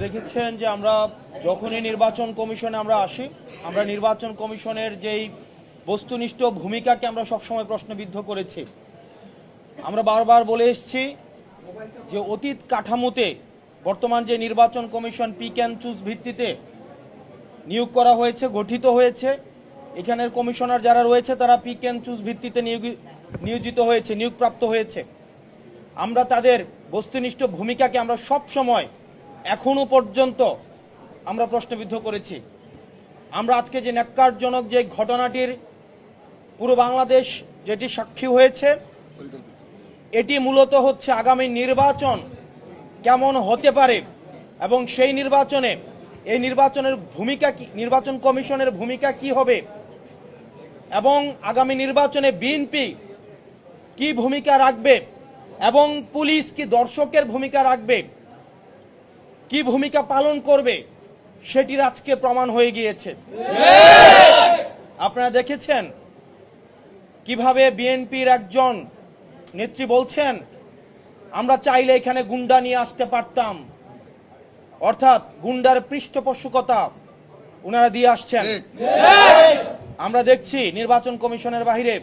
দেখেছেন যে আমরা যখনই নির্বাচন কমিশনে আমরা আসি, আমরা নির্বাচন কমিশনের যেই বস্তুনিষ্ঠ ভূমিকাকে আমরা সবসময় প্রশ্নবিদ্ধ করেছি। আমরা বারবার বলে এসেছি যে অতীত কাঠামোতে বর্তমান যে নির্বাচন কমিশন পিক অ্যান্ড চুজ ভিত্তিতে নিয়োগ করা হয়েছে, গঠিত হয়েছে, এখানের কমিশনার যারা রয়েছে তারা পিক অ্যান্ড চুজ ভিত্তিতে নিয়োগি- নিয়োজিত হয়েছে, নিয়োগপ্রাপ্ত হয়েছে। আমরা তাদের বস্তুনিষ্ঠ ভূমিকাকে আমরা সব সময় এখনও পর্যন্ত আমরা প্রশ্নবিদ্ধ করেছি। আমরা আজকে যে ন্যাক্কারজনক যে ঘটনাটির পুরো বাংলাদেশ যেটি সাক্ষী হয়েছে, এটি মূলত হচ্ছে আগামী নির্বাচন কেমন হতে পারে এবং সেই নির্বাচনে, এই নির্বাচনের ভূমিকা কি, নির্বাচন কমিশনের ভূমিকা কি হবে এবং আগামী নির্বাচনে বিএনপি কি ভূমিকা রাখবে এবং পুলিশ কি দর্শকের ভূমিকা রাখবে কি ভূমিকা পালন করবে সেটির আজকে প্রমাণ হয়ে গিয়েছে। আপনারা দেখেছেন কীভাবে বিএনপির একজন নেত্রী বলছেন, আমরা চাইলে এখানে গুন্ডা নিয়ে আসতে পারতাম। অর্থাৎ গুন্ডার পৃষ্ঠপোষকতা ওনারা দিয়ে আসছেন। আমরা দেখছি নির্বাচন কমিশনের বাহিরে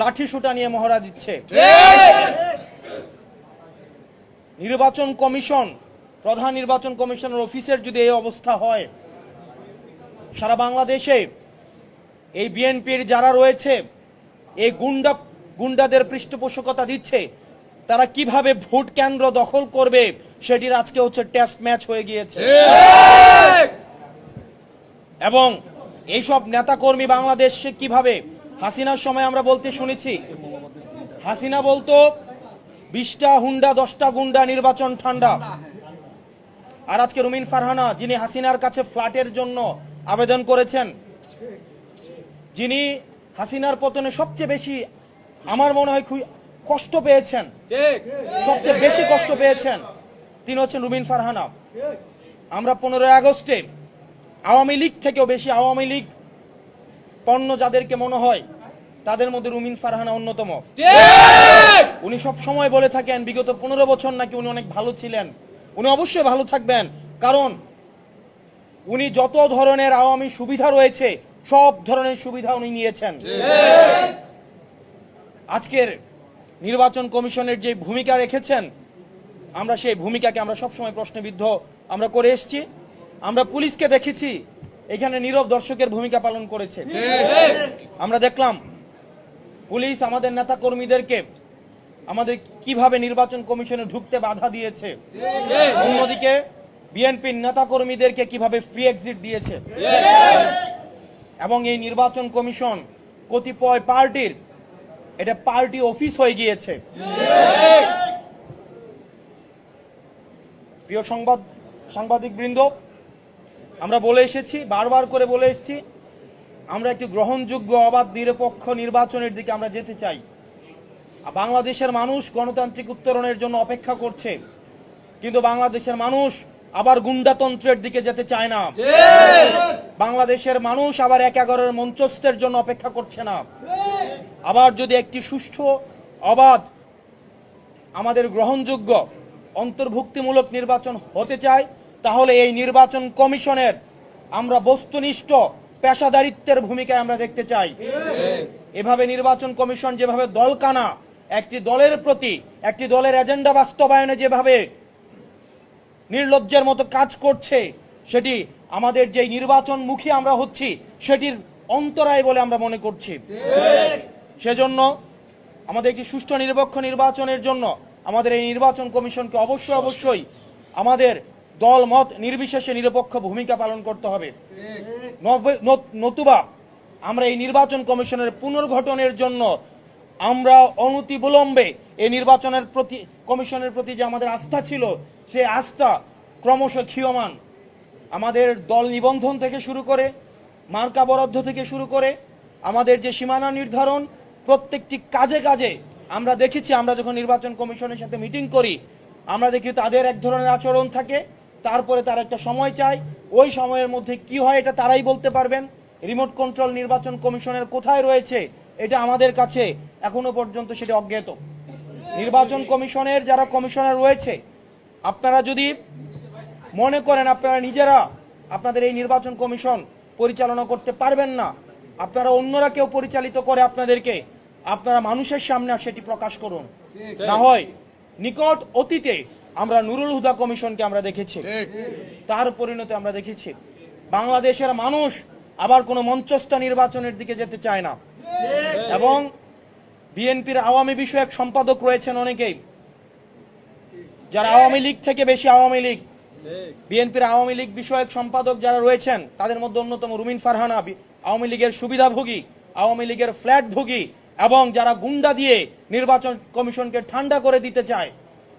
লাঠি সুটা নিয়ে মহড়া দিচ্ছে। নির্বাচন কমিশন প্রধান নির্বাচন কমিশনের অফিসের যদি এই অবস্থা হয়, সারা বাংলাদেশে এই বিএনপির যারা রয়েছে, এই গুন্ডা, গুন্ডাদের পৃষ্ঠপোষকতা দিচ্ছে, তারা কীভাবে ভোট কেন্দ্র দখল করবে, সেটির আজকে হচ্ছে টেস্ট ম্যাচ হয়ে গিয়েছে। এবং এইসব নেতাকর্মী বাংলাদেশে কীভাবে, হাসিনার সময় আমরা বলতে শুনেছি, হাসিনা বলতো, বিশটা হুন্ডা, দশটা গুন্ডা নির্বাচন ঠান্ডা। আর আজকে রুমিন ফারহানা যিনি হাসিনার কাছে ফ্ল্যাটের জন্য আবেদন করেছেন যিনি হাসিনার পতনে সবচেয়ে বেশি আমার মনে হয় খুব কষ্ট পেয়েছেন। সবচেয়ে বেশি কষ্ট পেয়েছেন তিনি হচ্ছেন রুমিন ফারহানা। আমরা পনেরোই আগস্টে আওয়ামী লীগ থেকেও বেশি আওয়ামী লীগ পণ্য যাদেরকে মনে হয় তাদের মধ্যে রুমিন ফারহানা অন্যতম। উনি সব সময় বলে থাকেন বিগত পনেরো বছর নাকি উনি অনেক ভালো ছিলেন। উনি অবশ্যই ভালো থাকবেন। কারণ উনি যত ধরনের আওয়ামী সুবিধা রয়েছে, সব ধরনের সুবিধা উনি নিয়েছেন। আজকের নির্বাচন কমিশনের যে ভূমিকা রেখেছেন, আমরা সেই ভূমিকাকে আমরা সবসময় প্রশ্নবিদ্ধ আমরা করে এসেছি। আমরা পুলিশকে দেখেছি, এখানে নীরব দর্শকের ভূমিকা পালন করেছে। আমরা দেখলাম, পুলিশ আমাদের নেতা কর্মীদেরকে আমাদের কীভাবে নির্বাচন কমিশনে ঢুকতে বাধা দিয়েছে? অন্যদিকে বিএনপির নেতা কর্মীদেরকে কীভাবে ফ্রি এক্সিট দিয়েছে? এবং এই নির্বাচন কমিশন কতিপয় পার্টির, এটা পার্টি অফিস হয়ে গিয়েছে। প্রিয় সংবাদ সাংবাদিক বৃন্দ আমরা বলে এসেছি, বারবার করে বলে এসেছি, আমরা একটি গ্রহণযোগ্য, অবাধ, নিরপেক্ষ নির্বাচনের দিকে আমরা যেতে চাই। বাংলাদেশের মানুষ গণতান্ত্রিক উত্তরণের জন্য অপেক্ষা করছে। কিন্তু বাংলাদেশের মানুষ আবার গুন্ডাতন্ত্রের দিকে যেতে চায় না। বাংলাদেশের মানুষ আবার এক এগারোর মঞ্চস্থের জন্য অপেক্ষা করছে না। আবার যদি একটি সুষ্ঠু, অবাধ, আমাদের গ্রহণযোগ্য, অন্তর্ভুক্তিমূলক নির্বাচন হতে চায়, তাহলে এই নির্বাচন কমিশনের আমরা বস্তুনিষ্ঠ, পেশাদারিত্বের ভূমিকায় আমরা দেখতে চাই। এভাবে নির্বাচন কমিশন যেভাবে দলকানা একটি দলের প্রতি, একটি দলের এজেন্ডা বাস্তবায়নে যেভাবে নির্লজ্জের মতো কাজ করছে, সেটি আমাদের যে নির্বাচন মুখী আমরা হচ্ছি, সেটির অন্তরায় বলে আমরা মনে করছি। সেজন্য আমাদের একটি সুষ্ঠু নিরপেক্ষ নির্বাচনের জন্য আমাদের এই নির্বাচন কমিশনকে অবশ্যই অবশ্যই আমাদের দল মত নির্বিশেষে নিরপেক্ষ ভূমিকা পালন করতে হবে। নতুবা আমরা এই নির্বাচন কমিশনের পুনর্গঠনের জন্য আমরা অনতি বিলম্বে এই নির্বাচনের প্রতি, কমিশনের প্রতি যে আমাদের আস্থা ছিল, সেই আস্থা ক্রমশ ক্ষীয়মান। আমাদের দল নিবন্ধন থেকে শুরু করে, মার্কা বরাদ্দ থেকে শুরু করে, আমাদের যে সীমানা নির্ধারণ, প্রত্যেকটি কাজে কাজে আমরা দেখেছি, আমরা যখন নির্বাচন কমিশনের সাথে মিটিং করি, আমরা দেখি তাদের এক ধরনের আচরণ থাকে, তারপরে তার একটা সময় চায় ওই সময়ের মধ্যে কি হয় এটা তারাই বলতে পারবেন। রিমোট কন্ট্রোল নির্বাচন কমিশনের কোথায় রয়েছে এটা আমাদের কাছে এখনও পর্যন্ত সেটা অজ্ঞাত। নির্বাচন কমিশনের যারা কমিশনার রয়েছে, আপনারা যদি মনে করেন আপনারা নিজেরা আপনাদের এই নির্বাচন কমিশন পরিচালনা করতে পারবেন না, আপনারা অন্যরা কেউ পরিচালিত করে আপনাদেরকে, আপনারা মানুষের সামনে সেটি প্রকাশ করুন। না হয় নিকট অতীতে আমরা নুরুল হুদা কমিশনকে আমরা দেখেছি। তার পরিণতি আমরা দেখেছি। বাংলাদেশের মানুষ আবার কোনো মঞ্চস্থ নির্বাচনের দিকে যেতে চায় না। এবং বিএনপির আওয়ামী বিষয়ক সম্পাদক রয়েছেন অনেকেই। যারা আওয়ামী লীগ থেকে বেশি আওয়ামী লীগ। বিএনপির আওয়ামী লীগ বিষয়ক সম্পাদক যারা রয়েছেন তাদের মধ্যে অন্যতম রুমিন ফারহানা আওয়ামী লীগের সুবিধাভোগী আওয়ামী লীগের ফ্ল্যাট ভোগী এবং যারা গুন্ডা দিয়ে নির্বাচন কমিশনকে ঠান্ডা করে দিতে চায়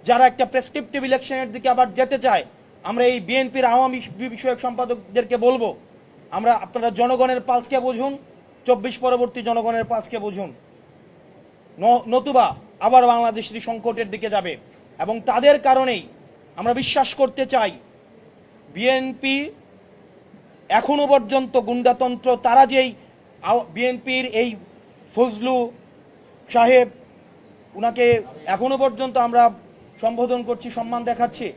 যারা একটা প্রেসক্রিপটিভ ইলেকশনের দিকে আবার যেতে চায় আমরা এই বিএনপির আওয়ামী বিষয়ক সম্পাদকদেরকে বলব। আমরা আপনারা জনগণের পালসকে বুঝুন চব্বিশ পরবর্তী জনগণের পালসকে বুঝুন। নতুবা আবার বাংলাদেশের সংকটের দিকে যাবে এবং তাদের কারণেই আমরা বিশ্বাস করতে চাই, বিএনপি এখনও পর্যন্ত গুন্ডাতন্ত্র, তারা যেই বিএনপির এই ফজলু সাহেব, উনাকে এখনও পর্যন্ত আমরা সম্বোধন করছি, সম্মান দেখাচ্ছি।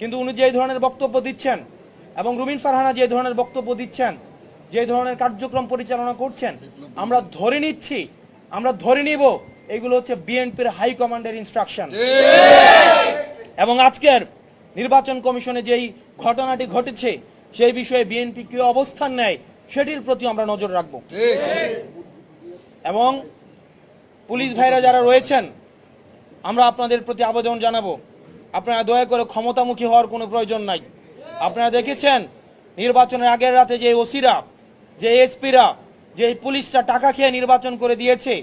কিন্তু উনি যে ধরনের বক্তব্য দিচ্ছেন এবং রুমিন ফারহানা যে ধরনের বক্তব্য দিচ্ছেন যে ধরনের কার্যক্রম পরিচালনা করছেন, আমরা ধরে নিচ্ছি, আমরা ধরে নিব, এগুলো হচ্ছে বিএনপির হাই কমান্ডের ইনস্ট্রাকশন এবং আজকের নির্বাচন কমিশনে যেই ঘটনাটি ঘটেছে, সেই বিষয়ে বিএনপি কি অবস্থান নেয়, সেটির প্রতি আমরা নজর রাখব। এবং পুলিশ ভাইরা যারা রয়েছেন, আমরা আপনাদের প্রতি আবেদন জানাব। আপনারা দয়া করে ক্ষমতামুখী হওয়ার কোনো প্রয়োজন নাই। আপনারা দেখেছেন, নির্বাচনের আগের রাতে যে ওসিরা যে এসপিরা, যে এই পুলিশরা টাকা খেয়ে নির্বাচন করে দিয়েছে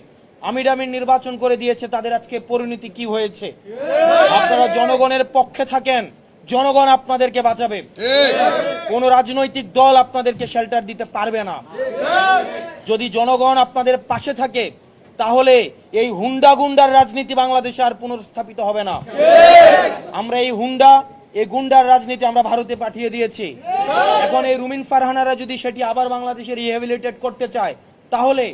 আমিরামিন নির্বাচন করে দিয়েছে, তাদের আজকে পরিণতি কি হয়েছে? আপনারা জনগণের পক্ষে থাকেন, জনগণ আপনাদেরকে বাঁচাবে। কোন রাজনৈতিক দল আপনাদেরকে শেল্টার দিতে পারবে না। যদি জনগণ আপনাদের পাশে থাকে, তাহলে এই হুন্ডা গুন্ডার রাজনীতি বাংলাদেশে আর পুনর্স্থাপিত হবে না। আমরা এই হুন্ডা এই গুন্ডার রাজনীতি আমরা ভারতে পাঠিয়ে দিয়েছি। এখন এই রুমিন ফারহানারা যদি সেটি আবার বাংলাদেশে রিহেবিলিটেট করতে চায়, তাহলে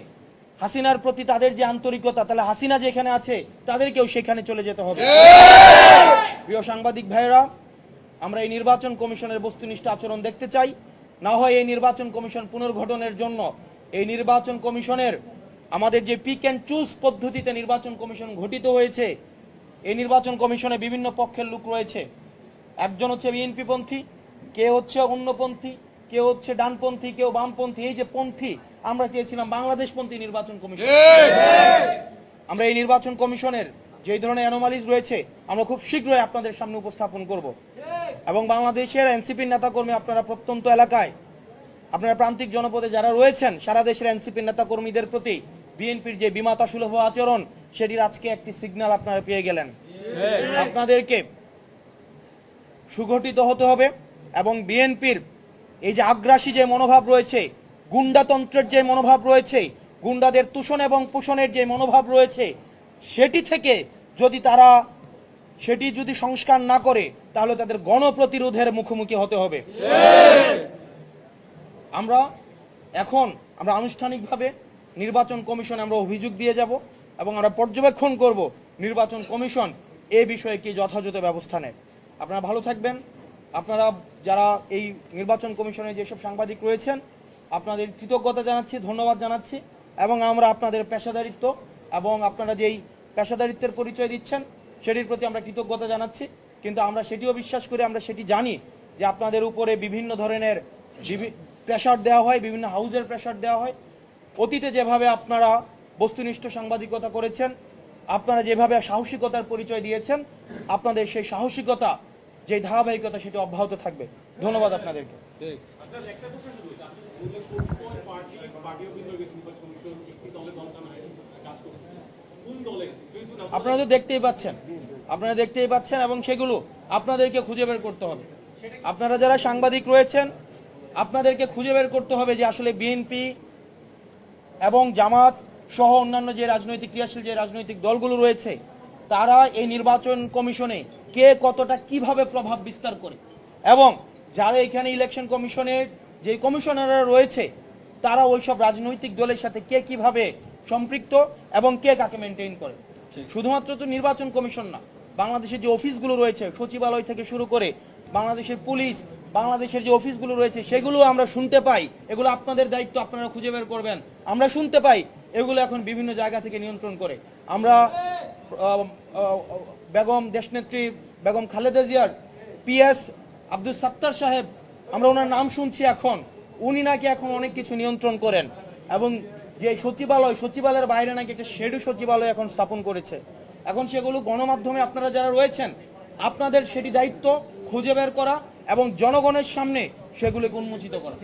হাসিনার প্রতি তাদের যে আন্তরিকতা, তাহলে হাসিনা যেখানে আছে, তাদেরকেও সেখানে চলে যেতে হবে। প্রিয় সাংবাদিক ভাইয়েরা, আমরা এই নির্বাচন কমিশনের বস্তুনিষ্ঠ আচরণ দেখতে চাই। না হয় এই নির্বাচন কমিশন পুনর্গঠনের জন্য এই নির্বাচন কমিশনের আমাদের যে পিক অ্যান্ড চুজ পদ্ধতিতে নির্বাচন কমিশন ঘটিত হয়েছে, এই নির্বাচন কমিশনে বিভিন্ন পক্ষের লোক রয়েছে। একজন হচ্ছে বিএনপি পন্থী কে হচ্ছে অন্যপন্থী কেউ হচ্ছে ডানপন্থী কেউ বামপন্থী এই যে পন্থী আমরা চেয়েছিলাম বাংলাদেশপন্থী নির্বাচন কমিশন। আমরা এই নির্বাচন কমিশনের যে ধরনের অ্যানোমালিজ রয়েছে আমরা খুব শীঘ্রই আপনাদের সামনে উপস্থাপন করব। এবং বাংলাদেশের এনসিপির নেতাকর্মী আপনারা প্রত্যন্ত এলাকায় আপনারা প্রান্তিক জনপদে যারা রয়েছেন সারা দেশের এনসিপির নেতাকর্মীদের প্রতি বিএনপির যে বিমাতা সুলভ আচরণ সেটির আজকে একটি সিগন্যাল আপনারা পেয়ে গেলেন। আপনাদেরকে সুগঠিত হতে হবে এবং বিএনপির এই যে আগ্রাসী যে মনোভাব রয়েছে গুন্ডাতন্ত্রের যে মনোভাব রয়েছে, গুন্ডাদের তুষণ এবং পোষণের যে মনোভাব রয়েছে, সেটি থেকে যদি তারা সেটি যদি সংস্কার না করে, তাহলে তাদের গণপ্রতিরোধের মুখোমুখি হতে হবে। আমরা এখন, আমরা আনুষ্ঠানিকভাবে নির্বাচন কমিশন আমরা অভিযোগ দিয়ে যাব এবং আমরা পর্যবেক্ষণ করব নির্বাচন কমিশন এ বিষয়ে কি যথাযথ ব্যবস্থা নেয়। আপনারা ভালো থাকবেন। আপনারা যারা এই নির্বাচন কমিশনে যেসব সাংবাদিক রয়েছেন, আপনাদের কৃতজ্ঞতা জানাচ্ছি, ধন্যবাদ জানাচ্ছি, এবং আমরা আপনাদের পেশাদারিত্ব এবং আপনারা যেই পেশাদারিত্বের পরিচয় দিচ্ছেন, সেটির প্রতি আমরা কৃতজ্ঞতা জানাচ্ছি। কিন্তু আমরা সেটিও বিশ্বাস করি, আমরা সেটি জানি যে আপনাদের উপরে বিভিন্ন ধরনের প্রেশার দেওয়া হয়, বিভিন্ন হাউজের প্রেশার দেওয়া হয়। অতীতে যেভাবে আপনারা বস্তুনিষ্ঠ সাংবাদিকতা করেছেন, আপনারা যেভাবে সাহসিকতার পরিচয় দিয়েছেন, আপনাদের সেই সাহসিকতা যে ধারাবাহিকতা সেটি অব্যাহত থাকবে। ধন্যবাদ আপনাদেরকে। আপনারা তো দেখতেই পাচ্ছেন। আপনারা দেখতেই পাচ্ছেন এবং সেগুলো আপনাদেরকে খুঁজে বের করতে হবে। আপনারা যারা সাংবাদিক রয়েছেন আপনাদেরকে খুঁজে বের করতে হবে যে আসলে বিএনপি এবং জামাত সহ অন্যান্য যে রাজনৈতিক ক্রিয়াশীল যে রাজনৈতিক দলগুলো রয়েছে তারা এই নির্বাচন কমিশনে কে কতটা কীভাবে প্রভাব বিস্তার করে। এবং যারা এখানে ইলেকশন কমিশনের যে কমিশনাররা রয়েছে তারা ওইসব রাজনৈতিক দলের সাথে কে কীভাবে সম্পৃক্ত এবং কে কাকে মেনটেন করে। শুধুমাত্র তো নির্বাচন কমিশন না বাংলাদেশের যে অফিসগুলো রয়েছে সচিবালয় থেকে শুরু করে বাংলাদেশের পুলিশ বাংলাদেশের যে অফিসগুলো রয়েছে সেগুলো আমরা শুনতে পাই। এগুলো আপনাদের দায়িত্ব আপনারা খুঁজে বের করবেন। আমরা শুনতে পাই এগুলো এখন বিভিন্ন জায়গা থেকে নিয়ন্ত্রণ করে। আমরা বেগম দেশনেত্রী বেগম খালেদা জিয়ার পিএস আব্দুল সাত্তার সাহেব, আমরা ওনার নাম শুনছি এখন। উনি নাকি এখন অনেক কিছু নিয়ন্ত্রণ করেন এবং যে সচিবালয়, সচিবালয়ের বাইরে নাকি একটা শেডু সচিবালয় এখন স্থাপন করেছে। এখন সেগুলো গণমাধ্যমে আপনারা যারা রয়েছেন, আপনাদের সেটি দায়িত্ব খুঁজে বের করা। এবং জনগণের সামনে সেগুলোকে উন্মোচিত করা।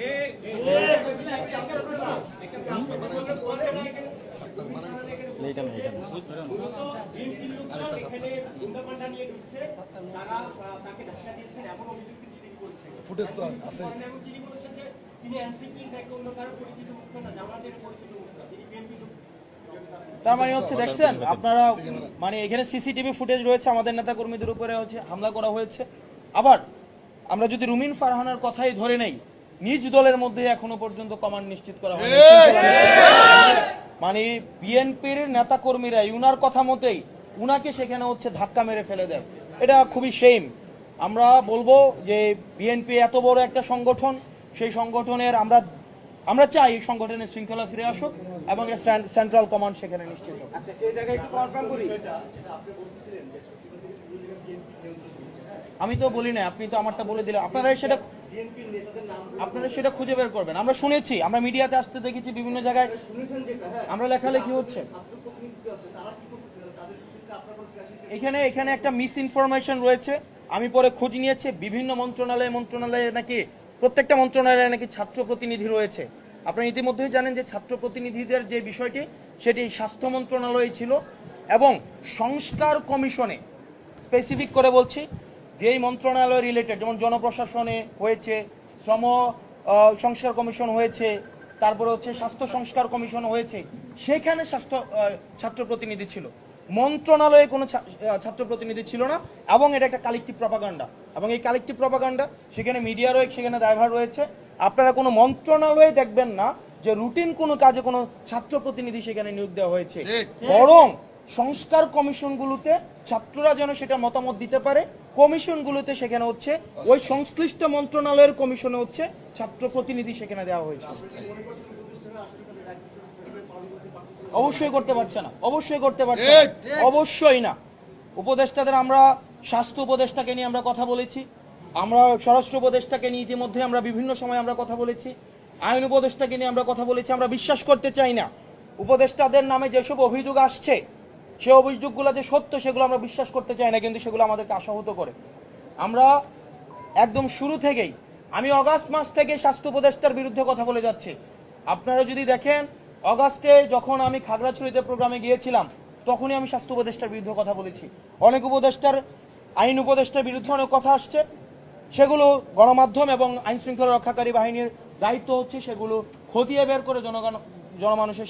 ফুটেজ তো আছে। তার মানে হচ্ছে দেখছেন আপনারা মানে এখানে সিসিটিভি ফুটেজ রয়েছে আমাদের নেতা কর্মীদের উপরে হচ্ছে হামলা করা হয়েছে। আবার আমরা যদি রুমিন ফারহানার কথাই ধরে নেই, নিজ দলের মধ্যে এখনও পর্যন্ত কমান্ড নিশ্চিত করা হয়নি। মানে বিএনপির নেতা কর্মীরা উনার কথা মতেই, উনাকে সেখানে হচ্ছে ধাক্কা মেরে ফেলে দেয়। এটা খুবই সেম আমরা বলব যে বিএনপি এত বড় একটা সংগঠন, সেই সংগঠনের আমরা আমরা চাই এই সংগঠনের শৃঙ্খলা ফিরে আসুক এবং সেন্ট্রাল কমান্ড সেখানে নিশ্চিত হোক। আচ্ছা এই জায়গায় একটু কনফার্ম করি। আমি তো বলি না আপনি তো আমারটা বলে দিলেন। আপনারা সেটা আপনারা সেটা খুঁজে বের করবেন। আমরা শুনেছি, আমরা মিডিয়াতে আসতে দেখেছি বিভিন্ন জায়গায়। আমরা লেখালেখি হচ্ছে। এখানে এখানে একটা মিস ইনফরমেশন রয়েছে। আমি পরে খোঁজ নিয়েছি, বিভিন্ন মন্ত্রণালয়, মন্ত্রণালয়ে নাকি প্রত্যেকটা মন্ত্রণালয়ে নাকি ছাত্র প্রতিনিধি রয়েছে। আপনারা ইতিমধ্যেই জানেন যে ছাত্র প্রতিনিধিদের যে বিষয়টি, সেটি স্বাস্থ্য মন্ত্রণালয়ে ছিল। এবং সংস্কার কমিশনে স্পেসিফিক করে বলছি যেই মন্ত্রণালয় রিলেটেড যেমন জনপ্রশাসনে হয়েছে শ্রম সংস্কার কমিশন হয়েছে তারপরে হচ্ছে স্বাস্থ্য সংস্কার কমিশন হয়েছে সেখানে স্বাস্থ্য ছাত্র প্রতিনিধি ছিল। মন্ত্রণালয়ে কোনো ছাত্র প্রতিনিধি ছিল না এবং এটা একটা কালেকটিভ প্রপাগান্ডা এবং এই কালেকটিভ প্রপাগান্ডা সেখানে মিডিয়া রয়েছে সেখানে ড্রাইভার রয়েছে। আপনারা কোনো মন্ত্রণালয়ে দেখবেন না যে রুটিন কোনো কাজে কোনো ছাত্র প্রতিনিধি সেখানে নিয়োগ দেওয়া হয়েছে। বরং সংস্কার কমিশনগুলোতে ছাত্ররা যেন সেটা মতামত দিতে পারে কমিশনগুলোতে সেখানে হচ্ছে ওই সংশ্লিষ্ট মন্ত্রণালয়ের কমিশনে হচ্ছে ছাত্র প্রতিনিধি সেখানে দেওয়া হয়েছে। অবশ্যই করতে পারছে না অবশ্যই করতে পারছে অবশ্যই না। উপদেষ্টাদের আমরা স্বাস্থ্য উপদেষ্টাকে নিয়ে আমরা কথা বলেছি আমরা স্বরাষ্ট্র উপদেষ্টাকে নিয়ে ইতিমধ্যে আমরা বিভিন্ন সময় আমরা কথা বলেছি আইন উপদেষ্টাকে নিয়ে আমরা কথা বলেছি আমরা বিশ্বাস করতে চাই না। উপদেষ্টাদের নামে যেসব অভিযোগ আসছে সে অভিযোগগুলো যে সত্য, সেগুলো আমরা বিশ্বাস করতে চাই না, কিন্তু সেগুলো আমাদেরকে আশাহত করে। আমরা একদম শুরু থেকেই, আমি অগাস্ট মাস থেকে স্বাস্থ্য উপদেষ্টার বিরুদ্ধে কথা বলে যাচ্ছি। আপনারা যদি দেখেন, অগাস্টে যখন আমি খাগড়াছড়িতে প্রোগ্রামে গিয়েছিলাম, তখনই আমি স্বাস্থ্য উপদেষ্টার বিরুদ্ধে কথা বলেছি। অনেক উপদেষ্টার, আইন উপদেষ্টার বিরুদ্ধে অনেক কথা আসছে। সেগুলো গণমাধ্যম এবং আইন শৃঙ্খলা রক্ষাকারী বাহিনীর দায়িত্ব হচ্ছে, সেগুলো খতিয়ে বের করে জনগণ, জনমানুষের